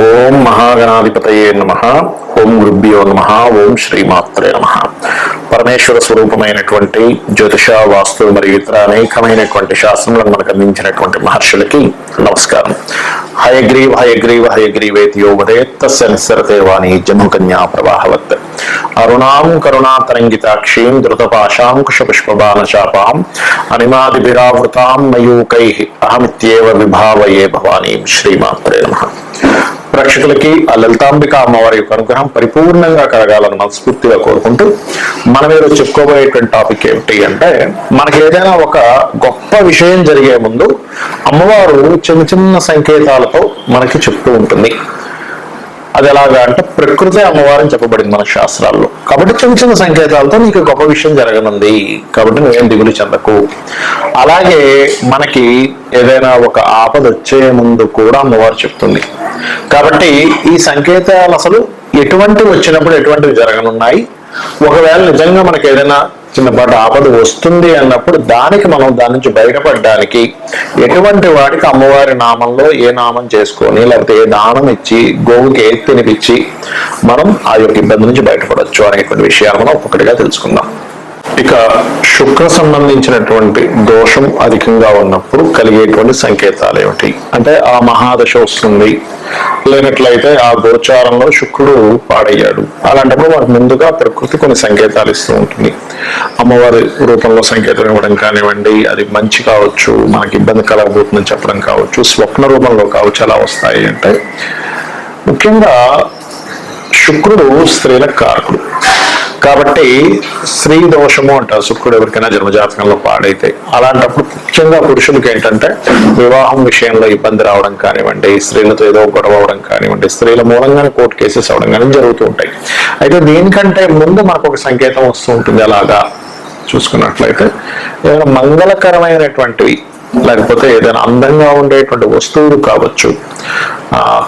ఓం మహాగణాధిపతయే నమ. ఓం గురుభ్యో నమ. ఓం శ్రీమాత్రే నమ. పరమేశ్వర స్వరూపమైనటువంటి జ్యోతిష వాస్తు మరియు ఇతర అనేకమైనటువంటి శాస్త్రములను మనకు అందించినటువంటి మహర్షులకి నమస్కారం. హయగ్రీవ హయగ్రీవ హయగ్రీవేతి యోగదే తస్య నిస్సరతే వాణి జముకన్యా ప్రవాహవత్. అరుణాం కరుణాతరంగితాక్షీం ధృతపాశాం కుషపుష్పబాణశాపాం అనిమాదిభిరావృతాం మయూకై. అహమిత్యేవ విభావయే భవానీం. శ్రీమాత్రే నమ. ప్రేక్షకులకి ఆ లలితాంబిక అమ్మవారి యొక్క అనుగ్రహం పరిపూర్ణంగా కలగాలని మనస్ఫూర్తిగా కోరుకుంటూ మన మీద చెప్పుకోబోయేటువంటి టాపిక్ ఏమిటి అంటే మనకి ఏదైనా ఒక గొప్ప విషయం జరిగే ముందు అమ్మవారు చిన్న చిన్న సంకేతాలతో మనకి చెప్తూ ఉంటుంది. అది ఎలాగా అంటే ప్రకృతి అమ్మవారిని చెప్పబడింది మన శాస్త్రాల్లో. కాబట్టి చిన్న చిన్న సంకేతాలతో నీకు గొప్ప విషయం జరగనుంది. కాబట్టి నువ్వేం దిగులు చెందకు. అలాగే మనకి ఏదైనా ఒక ఆపద వచ్చే ముందు కూడా అమ్మవారు చెప్తుంది. కాబట్టి ఈ సంకేతాలు అసలు ఎటువంటి వచ్చినప్పుడు ఎటువంటివి జరగనున్నాయి? ఒకవేళ నిజంగా మనకి ఏదైనా చిన్నపాటి ఆపద వస్తుంది అన్నప్పుడు దానికి మనం దాని నుంచి బయటపడడానికి ఎటువంటి వాడికి అమ్మవారి నామంలో ఏ నామం చేసుకొని లేకపోతే ఏ దానం ఇచ్చి గోవుకి ఏ తినిపించి మనం ఆ యొక్క ఇబ్బంది నుంచి బయటపడవచ్చు అనేటువంటి విషయాలు మనం ఒక్కొక్కటిగా తెలుసుకుందాం. ఇక శుక్ర సంబంధించినటువంటి దోషం అధికంగా ఉన్నప్పుడు కలిగేటువంటి సంకేతాలు ఏమిటి? అంటే ఆ మహాదశ వస్తుంది. లేనట్లయితే ఆ గోచారంలో శుక్రుడు పాడయ్యాడు. అలాంటప్పుడు మనకు ముందుగా ప్రకృతి కొన్ని సంకేతాలు ఇస్తూ ఉంటుంది. అమ్మవారి రూపంలో సంకేతం ఇవ్వడం కానివ్వండి అది మంచి కావచ్చు మనకి ఇబ్బంది కలగబోతుందని చెప్పడం కావచ్చు స్వప్న రూపంలో కావచ్చు అలా వస్తాయి అంటే ముఖ్యంగా శుక్రుడు స్త్రీల కారకుడు. కాబట్టి స్త్రీ దోషము అంటారు. శుక్రుడు ఎవరికైనా జన్మజాతకంలో పాడైతే అలాంటప్పుడు ముఖ్యంగా పురుషులకి ఏంటంటే వివాహం విషయంలో ఇబ్బంది రావడం కానివ్వండి స్త్రీలతో ఏదో గొడవ అవడం కానివ్వండి స్త్రీల మూలంగానే కోర్టు కేసెస్ అవడం కానీ జరుగుతూ ఉంటాయి. అయితే దీనికంటే ముందు మనకు ఒక సంకేతం వస్తూ ఉంటుంది అలాగా చూసుకున్నట్లయితే. ఏదైనా మంగళకరమైనటువంటివి లేకపోతే ఏదైనా అందంగా ఉండేటువంటి వస్తువులు కావచ్చు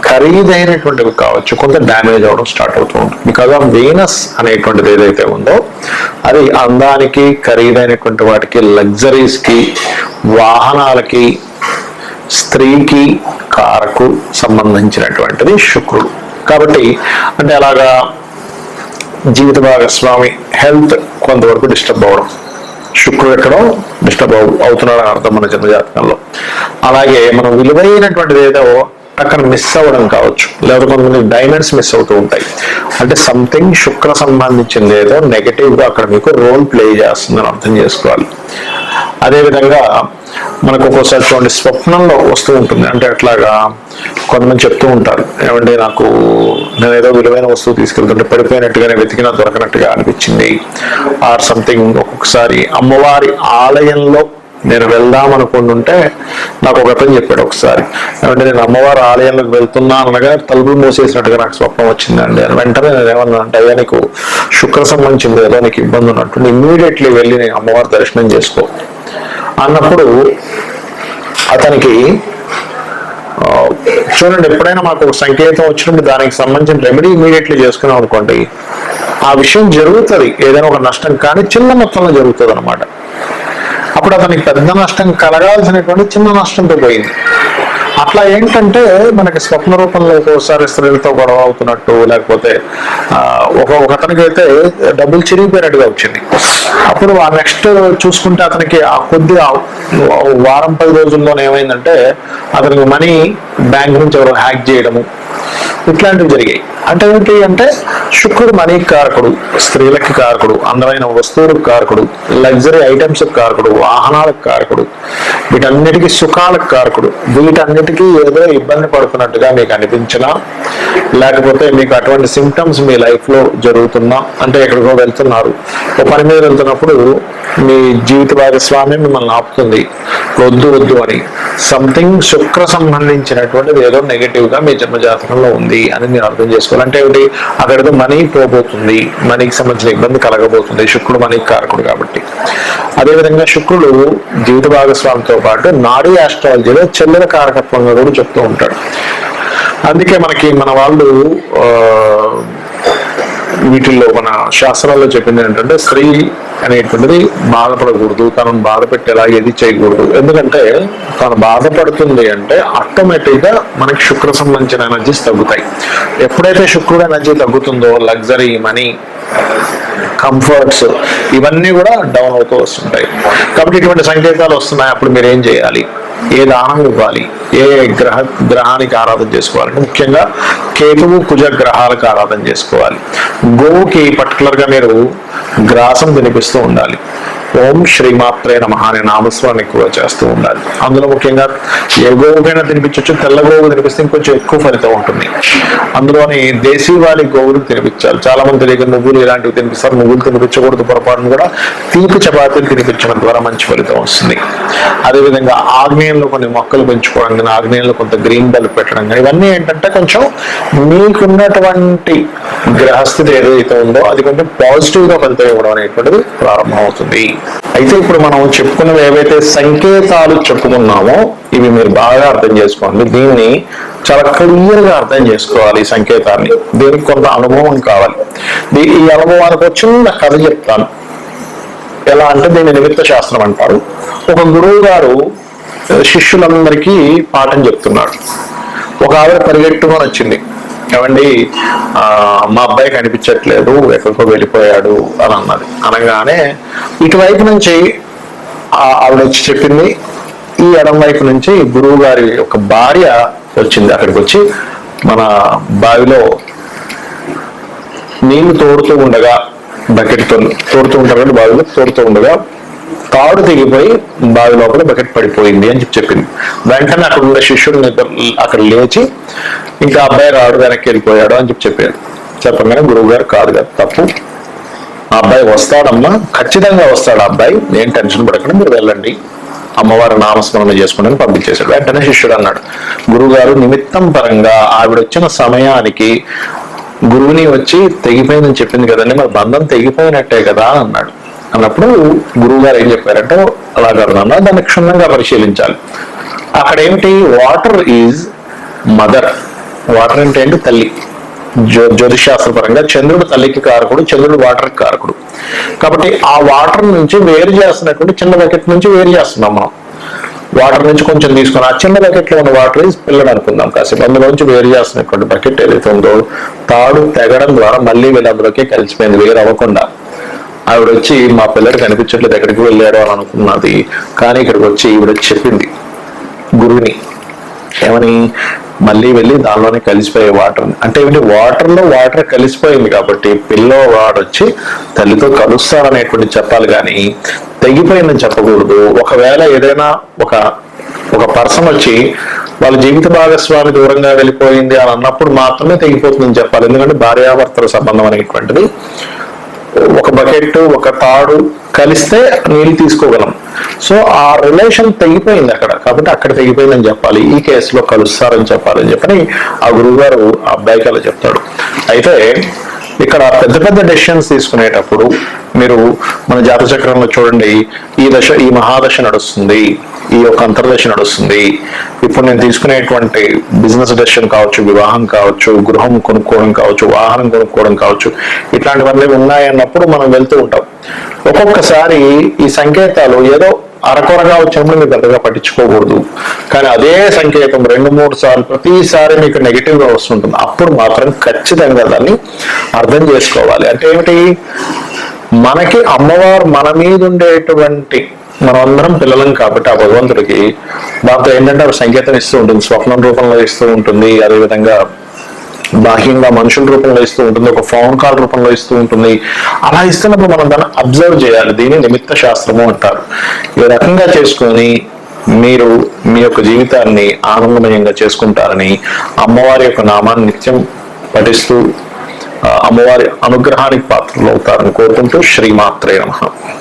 ఖరీదైనటువంటివి కావచ్చు కొంత డ్యామేజ్ అవడం స్టార్ట్ అవుతూ ఉంటుంది. బికాజ్ ఆఫ్ వీనస్ అనేటువంటిది ఏదైతే ఉందో అది అందానికి ఖరీదైనటువంటి వాటికి లగ్జరీస్కి వాహనాలకి స్త్రీకి కారకు సంబంధించినటువంటిది శుక్రుడు. కాబట్టి అంటే అలాగా జీవిత భాగస్వామి హెల్త్ కొంతవరకు డిస్టర్బ్ అవ్వడం. శుక్రుడు ఎక్కడో డిస్టర్బ్ అవుతున్నాడని అర్థం మన జన్మజాతకంలో. అలాగే మనం విలువైనటువంటిది ఏదో అక్కడ మిస్ అవ్వడం కావచ్చు లేదా కొంతమంది డైమండ్స్ మిస్ అవుతూ ఉంటాయి. అంటే సంథింగ్ శుక్ర సంబంధించింది ఏదో నెగటివ్గా అక్కడ మీకు రోల్ ప్లే చేస్తుందని అర్థం చేసుకోవాలి. అదేవిధంగా మనకు ఒక్కోసారి చూడండి స్వప్నంలో వస్తూ ఉంటుంది. అంటే అట్లాగా కొంతమంది చెప్తూ ఉంటారు ఏమంటే నాకు నేను ఏదో విలువైన వస్తువు తీసుకెళ్తుంటే పడిపోయినట్టుగానే వెతికినా దొరకనట్టుగా అనిపించింది. ఆర్ సంథింగ్ ఒక్కొక్కసారి అమ్మవారి ఆలయంలో నేను వెళ్దాం అనుకుంటుంటే నాకు ఒక అతను చెప్పాడు ఒకసారి ఏమంటే నేను అమ్మవారి ఆలయంలోకి వెళ్తున్నా అనగా తలుపులు మూసేసినట్టుగా నాకు స్వప్నం వచ్చిందండి అని. వెంటనే నేను ఏమన్నా అంటే అయ్యా నీకు శుక్ర సంబంధించింది ఏదో నీకు ఇబ్బంది ఉన్నట్టు ఇమ్మీడియట్లీ వెళ్ళి నేను అమ్మవారి దర్శనం చేసుకో అన్నప్పుడు అతనికి చూడండి ఎప్పుడైనా మాకు ఒక సంకేతం వచ్చినప్పుడు దానికి సంబంధించిన రెమెడీ ఇమీడియట్లీ చేసుకున్నాం అనుకోండి ఆ విషయం జరుగుతుంది. ఏదైనా ఒక నష్టం కానీ చిన్న మొత్తంలో జరుగుతుంది అనమాట అప్పుడు అతనికి పెద్ద నష్టం కలగాల్సినటువంటి చిన్న నష్టంతో పోయింది. అట్లా ఏంటంటే మనకి స్వప్న రూపంలో ఒక్కోసారి స్త్రీలతో గొడవ అవుతున్నట్టు లేకపోతే ఒక ఒక అయితే డబ్బులు చిరిగిపోయినట్టుగా వచ్చింది. అప్పుడు ఆ నెక్స్ట్ చూసుకుంటే అతనికి ఆ కొద్ది వారం పది రోజుల్లోనే ఏమైందంటే అతనికి మనీ బ్యాంక్ నుంచి ఎవరు హ్యాక్ చేయడము ఇట్లాంటివి జరిగాయి. అంటే ఏంటి అంటే శుక్రుడు మనీకి కారకుడు స్త్రీలకి కారకుడు అందమైన వస్తువులకు కారకుడు లగ్జరీ ఐటమ్స్ కారకుడు వాహనాలకు కారకుడు వీటన్నిటికీ సుఖాలకు కారకుడు. వీటన్నిటికీ ఏదో ఇబ్బంది పడుతున్నట్టుగా మీకు అనిపించినా లేకపోతే మీకు అటువంటి సిమ్టమ్స్ మీ లైఫ్లో జరుగుతున్నా అంటే ఎక్కడికో వెళ్తున్నారు ఒక పని మీద వెళ్తున్నప్పుడు మీ జీవిత భాగస్వామి మిమ్మల్ని ఆపుతుంది. వద్దు వద్దు అని. సంథింగ్ శుక్ర సంబంధించినటువంటిది ఏదో నెగటివ్గా మీ జన్మ జాతకంలో ఉంది అని నేను అర్థం చేసుకోవాలి. అంటే ఏమిటి? అక్కడితో మనీ పోబోతుంది. మనీకి సంబంధించిన ఇబ్బంది కలగబోతుంది. శుక్రుడు మనీకి కారకుడు కాబట్టి. అదేవిధంగా శుక్రుడు జీవిత భాగస్వామితో పాటు నాడీ ఆస్ట్రాలజీలో చెల్లెల కారకత్వంగా కూడా చెప్తూ ఉంటాడు. అందుకే మనకి మన వాళ్ళు ఆ, వీటిల్లో మన శాస్త్రాల్లో చెప్పింది ఏంటంటే స్త్రీ అనేటువంటిది బాధపడకూడదు తనను బాధ పెట్టేలా ఏది చేయకూడదు. ఎందుకంటే తను బాధపడుతుంది అంటే ఆటోమేటిక్గా మనకి శుక్ర సంబంధించిన ఎనర్జీస్ తగ్గుతాయి. ఎప్పుడైతే శుక్రుడు ఎనర్జీ తగ్గుతుందో లగ్జరీ మనీ కంఫర్ట్స్ ఇవన్నీ కూడా డౌన్ అవుతూ వస్తుంటాయి. కాబట్టి ఇటువంటి సంకేతాలు వస్తున్నాయి అప్పుడు మీరు ఏం చేయాలి? ఏ దానం ఇవ్వాలి? ఏ గ్రహ గ్రహానికి ఆరాధన చేసుకోవాలి? ముఖ్యంగా కేతువు కుజ గ్రహాలకు ఆరాధన చేసుకోవాలి. గోవుకి పర్టికులర్గా మీరు గ్రాసం తినిపిస్తూ ఉండాలి. ఓం శ్రీమాత్రే నమ అనే నామస్మరణ ఎక్కువ చేస్తూ ఉండాలి. అందులో ముఖ్యంగా ఏ గోవుకైనా తినిపించవచ్చు తెల్ల గోవు తినిపిస్తే ఇంకొంచెం ఎక్కువ ఫలితం ఉంటుంది. అందులోని దేశీవాళి గోవులు తినిపించాలి. చాలా మంది తెలియక నువ్వులు ఇలాంటివి తినిపిస్తారు. నువ్వులు తినిపించకూడదు పొరపాటును కూడా తీపి చపాతీలు తినిపించడం ద్వారా మంచి ఫలితం వస్తుంది. అదేవిధంగా ఆగ్నేయంలో కొన్ని మొక్కలు పెంచుకోవడం కానీ ఆగ్నేయంలో కొంత గ్రీన్ బెల్ పెట్టడం కానీ ఇవన్నీ ఏంటంటే కొంచెం మీకున్నటువంటి గ్రహస్థితి ఏదైతే ఉందో అది కొంచెం పాజిటివ్గా ఫలితం ఇవ్వడం అనేటువంటిది ప్రారంభమవుతుంది. అయితే ఇప్పుడు మనం చెప్పుకున్నవి ఏవైతే సంకేతాలు చెప్పుకున్నామో ఇవి మీరు బాగా అర్థం చేసుకోండి. దీన్ని చాలా క్లియర్గా అర్థం చేసుకోవాలి ఈ సంకేతాన్ని. దీనికి కొంత అనుభవం కావాలి. దీ- ఈ అనుభవానికి చిన్న కథ చెప్తాను. ఎలా అంటే దీన్ని నిమిత్త శాస్త్రం అంటారు. ఒక గురువు గారు శిష్యులందరికీ పాఠం చెప్తున్నాడు. ఒక ఆవిడ పరిగెట్టుకొని వచ్చింది. ఏమండి? మా అబ్బాయి కనిపించట్లేదు ఎక్కడికో వెళ్ళిపోయాడు అని అన్నది అనగానే ఇటువైపు నుంచి ఆవిడ వచ్చి చెప్పింది ఈ ఎడం వైపు నుంచి గురువు గారి ఒక భార్య వచ్చింది అక్కడికి వచ్చి మన బావిలో నీళ్ళు తోడుతూ ఉండగా బకెట్తో తోడుతూ ఉంటారు కదా బావిలో తోడుతూ ఉండగా తాడు తెగిపోయి బావి లోపల బకెట్ పడిపోయింది అని చెప్పి చెప్పింది. వెంటనే అక్కడ ఉన్న శిష్యుడు నిద్ర అక్కడ లేచి ఇంకా అబ్బాయి రాడు వెనక్కి వెళ్ళిపోయాడు అని చెప్పి చెప్పాడు. చెప్పగానే గురువు గారు కాదు కదా తప్పు. ఆ అబ్బాయి వస్తాడమ్మా ఖచ్చితంగా వస్తాడు ఆ అబ్బాయి. నేను టెన్షన్ పడకుండా మీరు వెళ్ళండి. అమ్మవారి నామస్మరణ చేసుకుని పంపించేశాడు. వెంటనే శిష్యుడు అన్నాడు గురువుగారు నిమిత్తం పరంగా ఆవిడ వచ్చిన సమయానికి గురువుని వచ్చి తెగిపోయిందని చెప్పింది కదండి. మరి బంధం తెగిపోయినట్టే కదా అన్నాడు. అన్నప్పుడు గురువుగారు ఏం చెప్పారంటే అలా కాదు దాన్ని క్షుణ్ణంగా పరిశీలించాలి. అక్కడ ఏమిటి వాటర్ ఈజ్ మదర్. వాటర్ అంటే ఏంటి? తల్లి. జ్యో జ్యోతిశాస్త్రపరంగా చంద్రుడు తల్లికి కారకుడు చంద్రుడు వాటర్ కారకుడు. కాబట్టి ఆ వాటర్ నుంచి వేరు చేస్తున్నటువంటి చిన్న బకెట్ నుంచి వేరు చేస్తున్నాం మనం. వాటర్ నుంచి కొంచెం తీసుకుని ఆ చిన్న బకెట్లో ఉన్న వాటర్ పిల్లలు అనుకుందాం కాసేపు. అందులోంచి వేరు చేస్తున్నటువంటి బకెట్ ఏదైతే ఉందో తాడు తెగడం ద్వారా మళ్ళీ వీళ్ళందరికీ కలిసిపోయింది వేరు అవ్వకుండా. ఆవిడ వచ్చి మా పిల్లడు కనిపించట్లేదు ఎక్కడికి వెళ్ళారు? అని అనుకున్నది. కానీ ఇక్కడికి వచ్చి ఈవిడ చెప్పింది గురువుని ఏమని? మళ్ళీ వెళ్ళి దానిలోనే కలిసిపోయే వాటర్ అంటే ఏంటి వాటర్లో వాటర్ కలిసిపోయింది కాబట్టి పిల్లో వచ్చి తల్లితో కలుస్తారనేటువంటి చెప్పాలి కానీ తెగిపోయిందని చెప్పకూడదు. ఒకవేళ ఏదైనా ఒక ఒక పర్సన్ వచ్చి వాళ్ళ జీవిత భాగస్వామి దూరంగా వెళ్ళిపోయింది అని అన్నప్పుడు మాత్రమే తెగిపోతుందని చెప్పాలి. ఎందుకంటే భార్యాభర్తల సంబంధం అనేటువంటిది ఒక బకెట్ ఒక తాడు కలిస్తే నీళ్ళు తీసుకోగలం. సో ఆ రిలేషన్ తెగిపోయింది అక్కడ. కాబట్టి అక్కడ తెగిపోయిందని చెప్పాలి. ఈ కేసులో కలుస్తారని చెప్పాలని చెప్పని ఆ గురువు గారు ఆ అబ్బాయికి అలా చెప్తాడు. అయితే ఇక్కడ పెద్ద పెద్ద డెసిషన్స్ తీసుకునేటప్పుడు మీరు మన జాతక చక్రంలో చూడండి. ఈ దశ ఈ మహాదశ నడుస్తుంది. ఈ యొక్క అంతర్దశ నడుస్తుంది. ఇప్పుడు నేను తీసుకునేటువంటి బిజినెస్ డెసిషన్ కావచ్చు వివాహం కావచ్చు గృహం కొనుక్కోవడం కావచ్చు వాహనం కొనుక్కోవడం కావచ్చు ఇట్లాంటివన్నీ ఉన్నాయన్నప్పుడు మనం వెళ్తూ ఉంటాం. ఒక్కొక్కసారి ఈ సంకేతాలు ఏదో అరకొరగా వచ్చినప్పుడు మీరు పెద్దగా పట్టించుకోకూడదు. కానీ అదే సంకేతం రెండు మూడు సార్లు ప్రతిసారి మీకు నెగిటివ్గా వస్తుంటుంది. అప్పుడు మాత్రం ఖచ్చితంగా దాన్ని అర్థం చేసుకోవాలి. అంటే ఏమిటి? మనకి అమ్మవారు మన మీద ఉండేటువంటి మనమందరం పిల్లలం కాబట్టి ఆ భగవంతుడికి దాంతో ఏంటంటే ఒక సంకేతం ఇస్తూ ఉంటుంది. స్వప్నం రూపంలో ఇస్తూ ఉంటుంది. అదేవిధంగా బాహ్యంగా మనుషుల రూపంలో ఇస్తూ ఉంటుంది ఒక ఫోన్ కాల్ రూపంలో ఇస్తూ ఉంటుంది. అలా ఇస్తున్నప్పుడు మనం దాన్ని అబ్జర్వ్ చేయాలి. దీన్ని నిమిత్త శాస్త్రము అంటారు. ఈ రకంగా చేసుకొని మీరు మీ యొక్క జీవితాన్ని ఆనందమయంగా చేసుకుంటారని అమ్మవారి యొక్క నామాన్ని నిత్యం పఠిస్తూ అమ్మవారి అనుగ్రహానికి పాత్రలు అవుతారని కోరుకుంటూ శ్రీమాత్రే నమః.